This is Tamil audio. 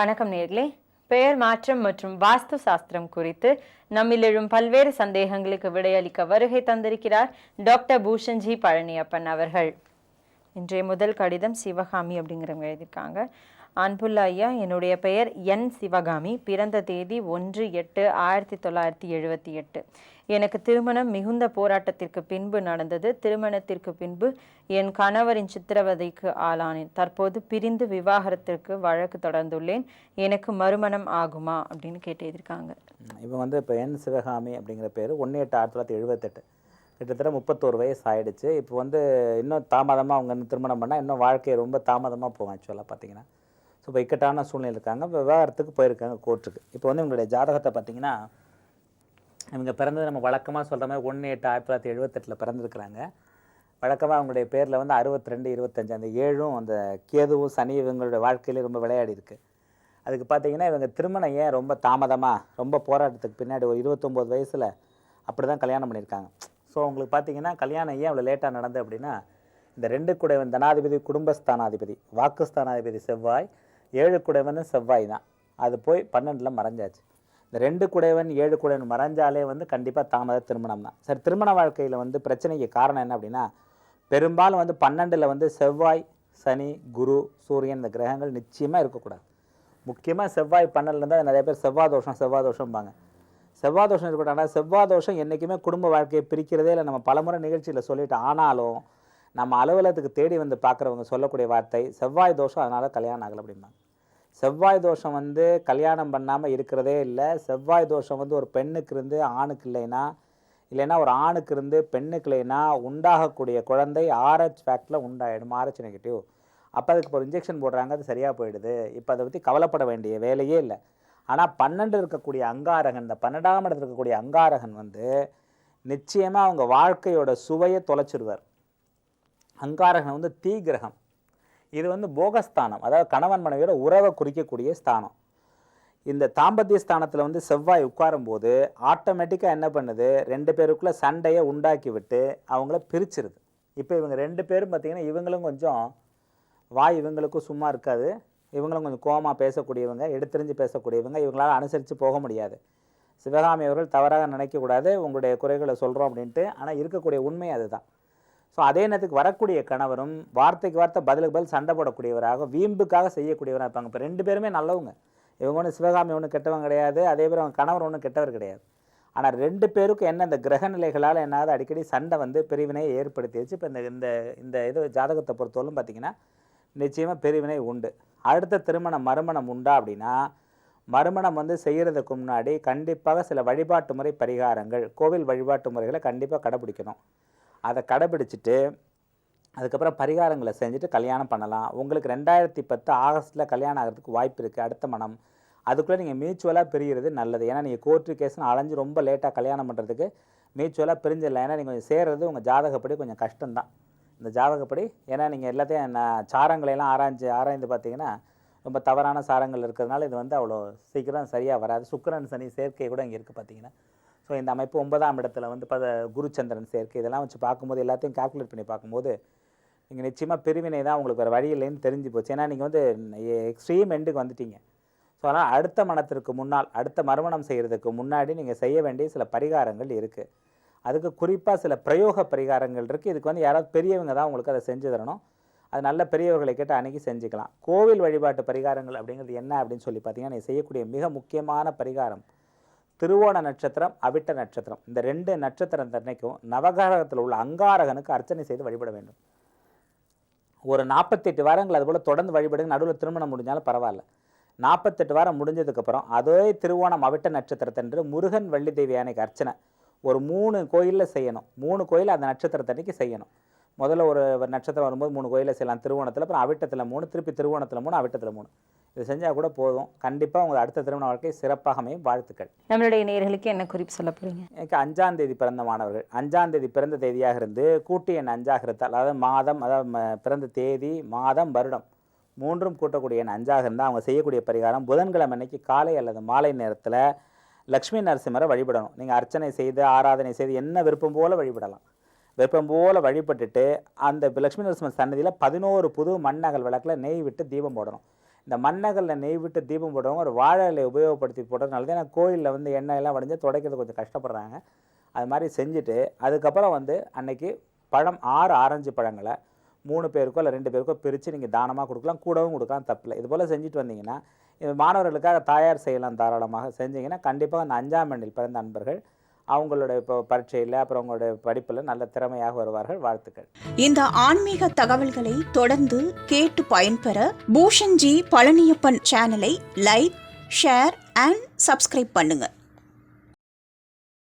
வணக்கம் நேர்களே. பெயர் மாற்றம் மற்றும் வாஸ்து சாஸ்திரம் குறித்து நம்மில் எழும் பல்வேறு சந்தேகங்களுக்கு விடையளிக்க வருகை தந்திருக்கிறார் டாக்டர் பூஷன்ஜி பழனியப்பன் அவர்கள். இன்றைய முதல் கடிதம் சிவகாமி அப்படிங்கிறவங்க எழுதியிருக்காங்க. அன்புள்ள ஐயா என்னுடைய பெயர் என் சிவகாமி. பிறந்த தேதி ஒன்று எட்டு ஆயிரத்தி தொள்ளாயிரத்தி எழுபத்தி எட்டு. எனக்கு திருமணம் மிகுந்த போராட்டத்திற்கு பின்பு நடந்தது. திருமணத்திற்கு பின்பு என் கணவரின் சித்திரவதைக்கு ஆளானேன். தற்போது பிரிந்து விவாகரத்திற்கு வழக்கு தொடர்ந்துள்ளேன். எனக்கு மறுமணம் ஆகுமா அப்படின்னு கேட்டு எழுதியிருக்காங்க. இவன் வந்து இப்போ என் சிவகாமி அப்படிங்கிற பேர் ஒன்று எட்டு ஆயிரத்தி தொள்ளாயிரத்தி எழுபத்தெட்டு கிட்டத்தட்ட முப்பத்தோரு வயசு ஆகிடுச்சு இப்போ வந்து இன்னும் தாமதமாக அவங்க இன்னும் திருமணம் பண்ணால் இன்னும் வாழ்க்கை ரொம்ப தாமதமாக போகும் ஆக்சுவலாக பார்த்தீங்கன்னா ஸோ இப்போ இக்கட்டான சூழ்நிலை இருக்காங்க. விவகாரத்துக்கு போயிருக்காங்க கோர்ட்டுக்கு இப்போ வந்து இவங்களுடைய ஜாதகத்தை பார்த்தீங்கன்னா இவங்க பிறந்தது நம்ம வழக்கமாக சொல்கிற மாதிரி ஒன்று எட்டு ஆயிரத்தி தொள்ளாயிரத்தி எழுபத்தெட்டில் பிறந்திருக்கிறாங்க. வழக்கமாக அவங்களுடைய பேரில் வந்து அறுபத்தி ரெண்டு இருபத்தஞ்சு அந்த ஏழும் அந்த கேதுவும் சனி இவங்களுடைய வாழ்க்கையிலே ரொம்ப விளையாடி இருக்குது அதுக்கு பார்த்தீங்கன்னா இவங்க திருமணம் ஏன் ரொம்ப தாமதமாக ரொம்ப போராட்டத்துக்கு பின்னாடி ஒரு இருபத்தொம்போது வயசில் அப்படி தான் கல்யாணம் பண்ணியிருக்காங்க. ஸோ உங்களுக்கு பார்த்தீங்கன்னா கல்யாணம் ஏன் அவ்வளோ லேட்டாக நடந்தது அப்படின்னா இந்த ரெண்டு குடைவன் தனாதிபதி குடும்பஸ்தானாதிபதி வாக்குஸ்தானாதிபதி செவ்வாய் ஏழு குடைவன் செவ்வாய் தான். அது போய் பன்னெண்டில் மறைஞ்சாச்சு. இந்த ரெண்டு குடைவன் ஏழு குடைவன் மறைஞ்சாலே வந்து கண்டிப்பாக தாமத திருமணம் தான். சரி திருமண வாழ்க்கையில் வந்து பிரச்சனைக்கு காரணம் என்ன அப்படின்னா பெரும்பாலும் வந்து பன்னெண்டில் வந்து செவ்வாய் சனி குரு சூரியன் இந்த கிரகங்கள் நிச்சயமாக இருக்கக்கூடாது. முக்கியமாக செவ்வாய் பன்னெண்டில் இருந்தால் நிறைய பேர் செவ்வாய் தோஷம் செவ்வாய் தோஷம்பாங்க. செவ்வாய் தோஷம் இருக்கட்டும் ஆனால் செவ்வாய் தோஷம் என்றைக்குமே குடும்ப வாழ்க்கையை பிரிக்கிறதே இல்லை. நம்ம பலமுறை நிகழ்ச்சியில் சொல்லிட்டோம். ஆனாலும் நம்ம அலுவலகத்துக்கு தேடி வந்து பார்க்குறவங்க சொல்லக்கூடிய வார்த்தை செவ்வாய் தோஷம் அதனால் கல்யாணம் ஆகலை அப்படிம்பாங்க. செவ்வாய் தோஷம் வந்து கல்யாணம் பண்ணாமல் இருக்கிறதே இல்லை. செவ்வாய் தோஷம் வந்து ஒரு பெண்ணுக்கு இருந்து ஆணுக்கு இல்லைன்னா இல்லைன்னா ஒரு ஆணுக்கு இருந்து பெண்ணுக்கு இல்லைன்னா உண்டாகக்கூடிய குழந்தை ஆர்ஹெச் ஃபேக்டில் உண்டாயிடும். ஆர்ஹெச் நெகட்டிவ் அப்போ அதுக்கு ஒரு இன்ஜெக்ஷன் போடுறாங்க. அது சரியாக போயிடுது. இப்போ அதை பற்றி கவலைப்பட வேண்டிய வேலையே இல்லை. ஆனால் பன்னெண்டு இருக்கக்கூடிய அங்காரகன் இந்த பன்னெண்டாம் இடத்துல இருக்கக்கூடிய அங்காரகன் வந்து நிச்சயமாக அவங்க வாழ்க்கையோட சுவையை தொலைச்சிடுவார் அங்காரகன் வந்து தீ கிரகம். இது வந்து போகஸ்தானம் அதாவது கணவன் மனைவியோட உறவை குறிக்கக்கூடிய ஸ்தானம். இந்த தாம்பத்திய ஸ்தானத்தில் வந்து செவ்வாய் உட்காரும்போது ஆட்டோமேட்டிக்காக என்ன பண்ணுது? ரெண்டு பேருக்குள்ளே சண்டையை உண்டாக்கி விட்டு அவங்கள பிரிச்சிருது. இப்போ இவங்க ரெண்டு பேரும் பார்த்திங்கன்னா இவங்களும் கொஞ்சம் வாய் இவங்களுக்கும் சும்மா இருக்காது. இவங்களும் கொஞ்சம் கோமாக பேசக்கூடியவங்க எடுத்தறிஞ்சு பேசக்கூடியவங்க இவங்களால் அனுசரித்து போக முடியாது. சிவகாமி அவர்கள் தவறாக நினைக்கக்கூடாது உங்களுடைய குறைகளை சொல்கிறோம் அப்படின்ட்டு ஆனால் இருக்கக்கூடிய உண்மை அதுதான். ஸோ அதே நேரத்துக்கு வரக்கூடிய கணவரும் வார்த்தைக்கு வார்த்தை பதிலுக்கு பதில் சண்டை போடக்கூடியவராக வீம்புக்காக செய்யக்கூடியவராக இருப்பாங்க. இப்போ ரெண்டு பேருமே நல்லவங்க. இவங்க ஒன்று சிவகாமி ஒன்று கெட்டவங்க கிடையாது. அதே பேர் அவங்க கணவர் ஒன்றும் கெட்டவர் கிடையாது. ஆனால் ரெண்டு பேருக்கும் என்ன இந்த கிரக நிலைகளால் என்னாவது அடிக்கடி சண்டை வந்து பிரிவினையை ஏற்படுத்திடுச்சு இப்போ இந்த இந்த இந்த இது ஜாதகத்தை பொறுத்தவரைக்கும் பார்த்திங்கன்னா நிச்சயமாக பிரிவினை உண்டு. அடுத்த திருமணம் மறுமணம் உண்டா அப்படின்னா மறுமணம் வந்து செய்கிறதுக்கு முன்னாடி கண்டிப்பாக சில வழிபாட்டு முறை பரிகாரங்கள் கோவில் வழிபாட்டு முறைகளை கண்டிப்பாக கடைபிடிக்கணும். அதை கடைபிடிச்சிட்டு அதுக்கப்புறம் பரிகாரங்களை செஞ்சுட்டு கல்யாணம் பண்ணலாம். உங்களுக்கு ரெண்டாயிரத்தி பத்து ஆகஸ்ட்டில் கல்யாணம் ஆகிறதுக்கு வாய்ப்பு இருக்குது அடுத்த மனம் அதுக்குள்ளே நீங்கள் மியூச்சுவலாக பிரிகிறது நல்லது. ஏன்னா நீங்கள் கோர்ட்டு கேஸ்னு அலைஞ்சு ரொம்ப லேட்டாக கல்யாணம் பண்ணுறதுக்கு மியூச்சுவலாக பிரிஞ்சிடலாம். ஏன்னா நீங்கள் கொஞ்சம் சேர்றது உங்கள் ஜாதகப்படி கொஞ்சம் கஷ்டம்தான். இந்த ஜாதகப்படி. ஏன்னா நீங்கள் எல்லாத்தையும் நான் சாரங்களையெல்லாம் ஆராய்ஞ்சு ஆராய்ந்து பார்த்தீங்கன்னா ரொம்ப தவறான சாரங்கள் இருக்கிறதுனால இது வந்து அவ்வளோ சீக்கிரம் சரியாக வராது. சுக்கிரன் சனி சேர்க்கை கூட இங்கே இருக்குது பார்த்தீங்கன்னா. ஸோ இந்த அமைப்பு ஒன்பதாம் இடத்துல வந்து பத குருச்சந்திரன் சேர்க்கை இதெல்லாம் வச்சு பார்க்கும்போது எல்லாத்தையும் கால்குலேட் பண்ணி பார்க்கும்போது நீங்கள் நிச்சயமாக பிரிவினை தான் உங்களுக்கு வேறு வழி இல்லைன்னு தெரிஞ்சு போச்சு. ஏன்னா நீங்கள் வந்து எக்ஸ்ட்ரீம் எண்டுக்கு வந்துட்டீங்க. ஸோ அதனால் அடுத்த மனத்திற்கு முன்னால் அடுத்த மறுமணம் செய்கிறதுக்கு முன்னாடி நீங்கள் செய்ய வேண்டிய சில பரிகாரங்கள் இருக்குது அதுக்கு குறிப்பாக சில பிரயோக பரிகாரங்கள் இருக்குது இதுக்கு வந்து யாராவது பெரியவங்க தான் உங்களுக்கு அதை செஞ்சு தரணும். அது நல்ல பெரியவர்களை கேட்டு அன்றைக்கி செஞ்சுக்கலாம். கோவில் வழிபாட்டு பரிகாரங்கள் அப்படிங்கிறது என்ன அப்படின்னு சொல்லி பார்த்தீங்கன்னா நீ செய்யக்கூடிய மிக முக்கியமான பரிகாரம். திருவோண நட்சத்திரம் அவிட்ட நட்சத்திரம். இந்த ரெண்டு நட்சத்திரம் தன்னைக்கும் நவகிரகத்தில் உள்ள அங்காரகனுக்கு அர்ச்சனை செய்து வழிபட வேண்டும். ஒரு நாற்பத்தெட்டு வாரங்கள் அதுபோல் தொடர்ந்து வழிபடுங்க. நடுவில் திருமணம் முடிஞ்சாலும் பரவாயில்ல. நாற்பத்தெட்டு வாரம் முடிஞ்சதுக்கப்புறம் அதே திருவோணம் அவிட்ட நட்சத்திரத்தன்று முருகன் வள்ளி தேவி யானைக்கு அர்ச்சனை. ஒரு மூணு கோயிலில் செய்யணும். மூணு கோயில் அந்த நட்சத்திரத்தன்னைக்கு செய்யணும். முதல்ல ஒரு நட்சத்திரம் வரும்போது மூணு கோயிலில் செய்யலாம். திருவோணத்தில் அப்புறம் அவிட்டத்தில் மூணு திருப்பி திருவோணத்தில் மூணு அவிட்டத்தில் மூணு. இது செஞ்சால் கூட போதும். கண்டிப்பாக உங்கள் அடுத்த திருமண வாழ்க்கை சிறப்பாக அமையும். வாழ்த்துக்கள். நம்மளுடைய நேர்களுக்கு என்ன குறிப்பு சொல்ல போறீங்க? எனக்கு அஞ்சாம் தேதி பிறந்த மாணவர்கள். அஞ்சாம் தேதி பிறந்த தேதியாக இருந்து கூட்டு எண் அஞ்சாக இருந்தால் அதாவது மாதம் அதாவது பிறந்த தேதி மாதம் வருடம் மூன்றும் கூட்டக்கூடிய எண் அஞ்சாக இருந்தால் அவங்க செய்யக்கூடிய பரிகாரம் புதன்கிழமை அன்னைக்கு காலை அல்லது மாலை நேரத்தில் லக்ஷ்மி நரசிம்மரை வழிபடணும். நீங்கள் அர்ச்சனை செய்து ஆராதனை செய்து என்ன விருப்பம் போல் வழிபடலாம். விருப்பம் போல் வழிபட்டுட்டு அந்த லக்ஷ்மி நரசிம்மர் சன்னதியில் பதினோரு புது மண்ணகல் விளக்கில் நெய் விட்டு தீபம் போடணும். இந்த மண்ணகலில் நெய் விட்டு தீபம் போடுறவங்க ஒரு வாழை இலையை உபயோகப்படுத்தி போடுறதுனால தான் ஏன்னா கோயிலில் வந்து எண்ணெய் எல்லாம் வடிஞ்சு துடைக்கிறது கொஞ்சம் கஷ்டப்படுறாங்க. அது மாதிரி செஞ்சுட்டு அதுக்கப்புறம் வந்து அன்னைக்கு பழம் ஆறு ஆரஞ்சு பழங்களை மூணு பேருக்கோ இல்லை ரெண்டு பேருக்கோ பிரித்து நீங்கள் தானமாக கொடுக்கலாம் கூடவும் கொடுக்கலாம் தப்பில்லை. இது போல் செஞ்சுட்டு வந்தீங்கன்னா மாணவர்களுக்காக தயார் செய்யலாம் தாராளமாக செஞ்சிங்கன்னா கண்டிப்பாக அந்த அஞ்சாம் எண்ணில் பிறந்த நண்பர்கள் அவங்களோட இப்போ பரீட்சையில் அப்புறம் அவங்களுடைய படிப்பில் நல்ல திறமையாக வருவார்கள். வாழ்த்துக்கள். இந்த ஆன்மீக தகவல்களை தொடர்ந்து கேட்டு பயன்பெற பூஷன்ஜி பழனியப்பன் சேனலை லைக் ஷேர் அண்ட் சப்ஸ்கிரைப் பண்ணுங்கள்